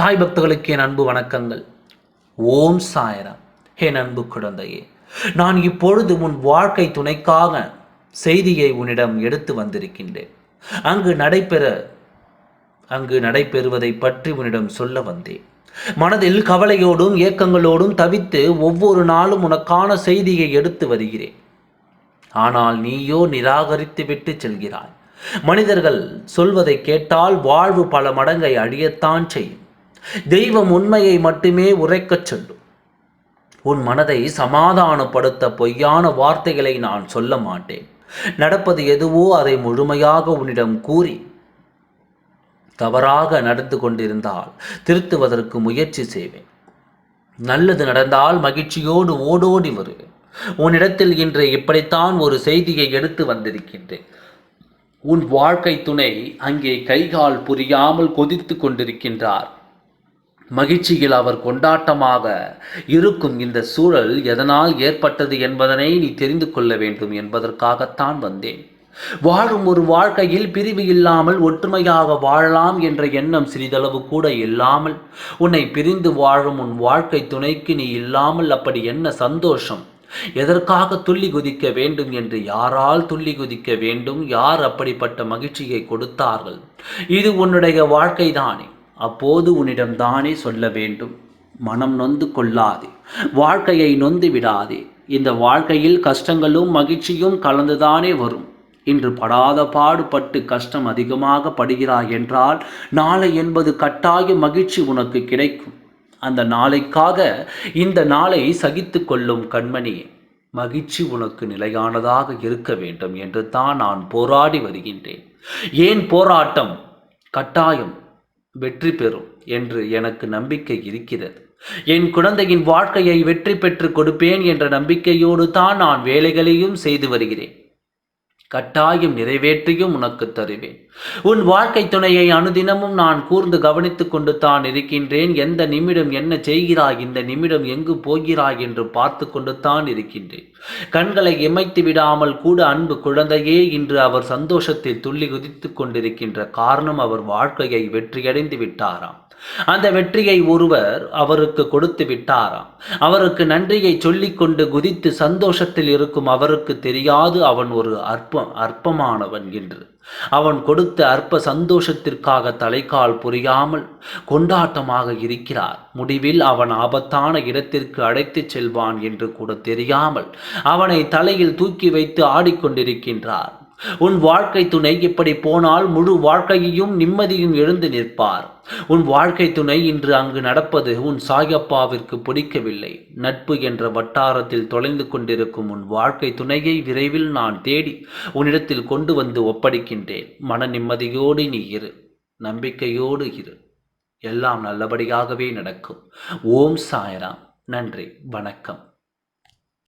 சாய் பக்தர்களுக்கு என் அன்பு வணக்கங்கள். ஓம் சாயராம். என் அன்பு குழந்தையே நான் இப்பொழுது உன் வாழ்க்கை துணைக்காக செய்தியை உன்னிடம் எடுத்து வந்திருக்கின்றேன். அங்கு நடைபெற அங்கு நடைபெறுவதை பற்றி உன்னிடம் சொல்ல வந்தேன். மனதில் கவலையோடும் ஏக்கங்களோடும் தவித்து ஒவ்வொரு நாளும் உனக்கான செய்தியை எடுத்து வருகிறேன். ஆனால் நீயோ நிராகரித்து விட்டு செல்கிறாய். மனிதர்கள் சொல்வதை கேட்டால் வாழ்வு பல மடங்கை அழியத்தான் செய்யும். தெய்வம் உண்மையை மட்டுமே உரைக்கச் சொல்லும் உன் மனதை சமாதானப்படுத்த பொய்யான வார்த்தைகளை நான் சொல்ல மாட்டேன். நடப்பது எதுவோ அதை முழுமையாக உன்னிடம் கூறி தவறாக நடந்து கொண்டிருந்தால் திருத்துவதற்கு முயற்சி செய்வேன். நல்லது நடந்தால் மகிழ்ச்சியோடு ஓடோடி வருவேன் உன்னிடத்தில் இன்று இப்படித்தான் ஒரு செய்தியை எடுத்து வந்திருக்கின்றேன். உன் வாழ்க்கை துணை அங்கே கைகால் புரியாமல் கொதித்து கொண்டிருக்கின்றார். மகிழ்ச்சியில் அவர் கொண்டாட்டமாக இருக்கும் இந்த சூழல் எதனால் ஏற்பட்டது என்பதனை நீ தெரிந்து கொள்ள வேண்டும் என்பதற்காகத்தான் வந்தேன். வாழும் ஒரு வாழ்க்கையில் பிரிவு இல்லாமல் ஒற்றுமையாக வாழலாம் என்ற எண்ணம் சிறிதளவு கூட இல்லாமல் உன்னை பிரிந்து வாழும் உன் வாழ்க்கை துணைக்கு நீ இல்லாமல் அப்படி என்ன சந்தோஷம்? எதற்காக துள்ளி குதிக்க வேண்டும் என்று யாரால் துள்ளி குதிக்க வேண்டும்? யார் அப்படிப்பட்ட மகிழ்ச்சியை கொடுத்தார்கள்? இது உன்னுடைய வாழ்க்கைதானே. அப்போது உன்னிடம் தானே சொல்ல வேண்டும். மனம் நொந்து கொள்ளாதே. வாழ்க்கையை நொந்து விடாதே. இந்த வாழ்க்கையில் கஷ்டங்களும் மகிழ்ச்சியும் கலந்துதானே வரும். இன்று படாத பாடுபட்டு கஷ்டம் அதிகமாக படுகிறாய் என்றால் நாளை என்பது கட்டாய மகிழ்ச்சி உனக்கு கிடைக்கும். அந்த நாளைக்காக இந்த நாளை சகித்து கொள்ளும் கண்மணி மகிழ்ச்சி உனக்கு நிலையானதாக இருக்க வேண்டும் என்று தான் நான் போராடி வருகின்றேன். ஏன் போராட்டம்? கட்டாயம். வெற்றி பெறும் என்று எனக்கு நம்பிக்கை இருக்கிறது. என் குழந்தையின் வாழ்க்கையை வெற்றி பெற்று கொடுப்பேன் என்ற நம்பிக்கையோடு தான் நான் வேலைகளையும் செய்து வருகிறேன். கட்டாயம் நிறைவேற்றியும் உனக்கு தருவேன். உன் வாழ்க்கை துணையை அனுதினமும் நான் கூர்ந்து கவனித்துக் கொண்டு தான் இருக்கின்றேன். எந்த நிமிடம் என்ன செய்கிறாய் இந்த நிமிடம் எங்கு போகிறாய் என்று பார்த்து கொண்டு தான் இருக்கின்றேன். கண்களை இமைத்து விடாமல் கூட அன்பு குழந்தையே இன்று அவர் சந்தோஷத்தில் துள்ளி குதித்துக் கொண்டிருக்கின்ற காரணம் அவர் வாழ்க்கையை வெற்றியடைந்து விட்டாராம். அந்த வெற்றியை ஒருவர் அவருக்கு கொடுத்து விட்டாராம். அவருக்கு நன்றியை சொல்லிக்கொண்டு குதித்து சந்தோஷத்தில் இருக்கும் அவருக்கு தெரியாது அவன் ஒரு அற்பம் அற்பமானவன் என்று. அவன் கொடுத்த அற்ப சந்தோஷத்திற்காக தலைக்கால் புரியாமல் கொண்டாட்டமாக இருக்கிறார். முடிவில் அவன் ஆபத்தான இடத்திற்கு அழைத்துச் செல்வான் என்று கூட தெரியாமல் அவனை தலையில் தூக்கி வைத்து ஆடிக்கொண்டிருக்கின்றார். உன் வாழ்க்கை துணை இப்படி போனால் முழு வாழ்க்கையையும் நிம்மதியும் எழுந்து நிற்பார். உன் வாழ்க்கை துணை இன்று அங்கு நடப்பது உன் சாயப்பாவிற்கு பிடிக்கவில்லை. நட்பு என்ற வட்டாரத்தில் தொலைந்து கொண்டிருக்கும் உன் வாழ்க்கை துணையை விரைவில் நான் தேடி உன்னிடத்தில் கொண்டு வந்து ஒப்படைக்கின்றேன். மன நிம்மதியோடு நீ இரு. நம்பிக்கையோடு இரு. எல்லாம் நல்லபடியாகவே நடக்கும். ஓம் சாயராம். நன்றி. வணக்கம்.